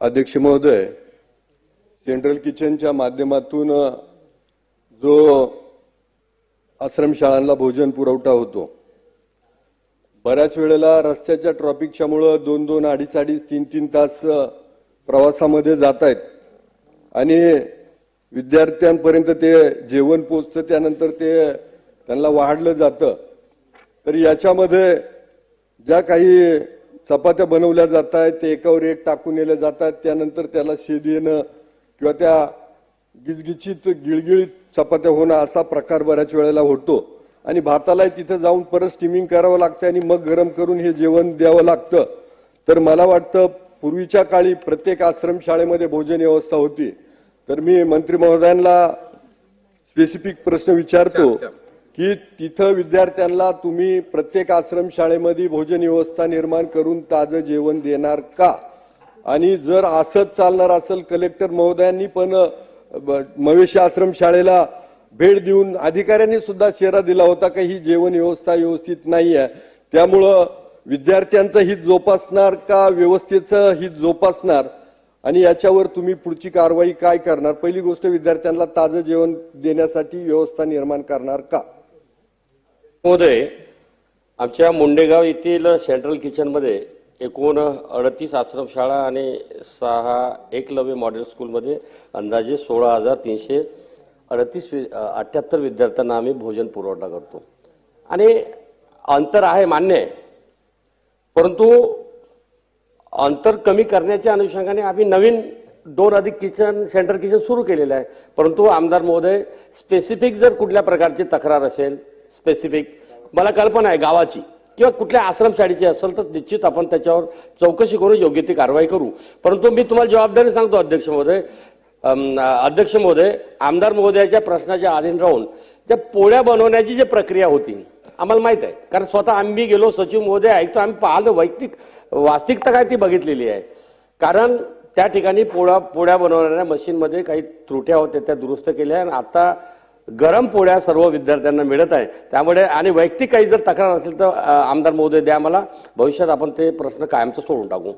अध्यक्ष महोदय सेंट्रल किचनच्या माध्यमातून जो आश्रमशाळांना भोजन पुरवठा होतो. बऱ्याच वेळेला रस्त्याच्या ट्रॉफिकच्या मुळे दोन दोन अडीच अडीच तीन तीन तास प्रवासामध्ये जात आहेत आणि विद्यार्थ्यांपर्यंत ते जेवण पोचतं त्यानंतर ते त्यांना वाढलं जातं. तर याच्यामध्ये ज्या काही चपात्या बनवल्या जात आहेत ते एकावर एक टाकून नेल्या जातात त्यानंतर त्याला शेद येणं किंवा त्या गिजगिचीत गिळगिळीत चपात्या होणं असा प्रकार बऱ्याच वेळेला होतो. आणि भाताला तिथं जाऊन परत स्टिमिंग करावं लागतं आणि मग गरम करून हे जेवण द्यावं लागतं. तर मला वाटतं पूर्वीच्या काळी प्रत्येक आश्रमशाळेमध्ये भोजन व्यवस्था होती. तर मी मंत्री महोदयांना स्पेसिफिक प्रश्न विचारतो. की तिथं विद्यार्थ्यांना तुम्ही प्रत्येक आश्रम शाळेमध्ये भोजन व्यवस्था निर्माण करून ताजं जेवण देणार का? आणि जर असंच चालणार असेल कलेक्टर महोदयांनी पण ब- मवेशी आश्रम शाळेला भेट देऊन अधिकाऱ्यांनी सुद्धा शेरा दिला होता का ही जेवण व्यवस्था व्यवस्थित नाही आहे त्यामुळं विद्यार्थ्यांचं हित जोपासणार का? व्यवस्थेचं हित जोपासणार? आणि याच्यावर तुम्ही पुढची कारवाई काय करणार? पहिली गोष्ट विद्यार्थ्यांना ताजं जेवण देण्यासाठी व्यवस्था निर्माण करणार का? महोदय आमच्या मुंडेगाव येथील सेंट्रल किचनमध्ये एकूण अडतीस आश्रमशाळा आणि सहा एकलव्य मॉडेल स्कूलमध्ये अंदाजे सोळा हजार तीनशे अडतीस वि- अठ्ठ्याहत्तर विद्यार्थ्यांना आम्ही भोजन पुरवठा करतो. आणि अंतर आहे मान्य आहे परंतु अंतर कमी करण्याच्या अनुषंगाने आम्ही नवीन दोन अधिक किचन सेंटर किचन सुरू केलेलं आहे. परंतु आमदार महोदय स्पेसिफिक जर कुठल्या प्रकारची तक्रार असेल स्पेसिफिक मला कल्पना आहे गावाची किंवा कुठल्या आश्रमशाळेची असेल तर निश्चित आपण त्याच्यावर चौकशी करून योग्य ती कारवाई करू. परंतु मी तुम्हाला जबाबदारी सांगतो अध्यक्ष महोदय. अध्यक्ष महोदय आमदार महोदयाच्या प्रश्नाच्या अधीन राहून त्या पोळ्या बनवण्याची जी प्रक्रिया होती आम्हाला माहीत आहे. कारण स्वतः आम्ही गेलो सचिव महोदय ऐकतो आम्ही पाहिलं वैयक्तिक वास्तविकता काय ती बघितलेली आहे. कारण त्या ठिकाणी पोळ्या पोळ्या बनवणाऱ्या मशीनमध्ये काही त्रुट्या होत्या त्या दुरुस्त केल्या आणि आता गरम पोळ्या सर्व विद्यार्थ्यांना मिळत आहे. त्यामुळे आणि वैयक्तिक काही जर तक्रार असेल तर आमदार महोदय द्या मला. भविष्यात आपण ते प्रश्न कायमचं सोडून टाकू.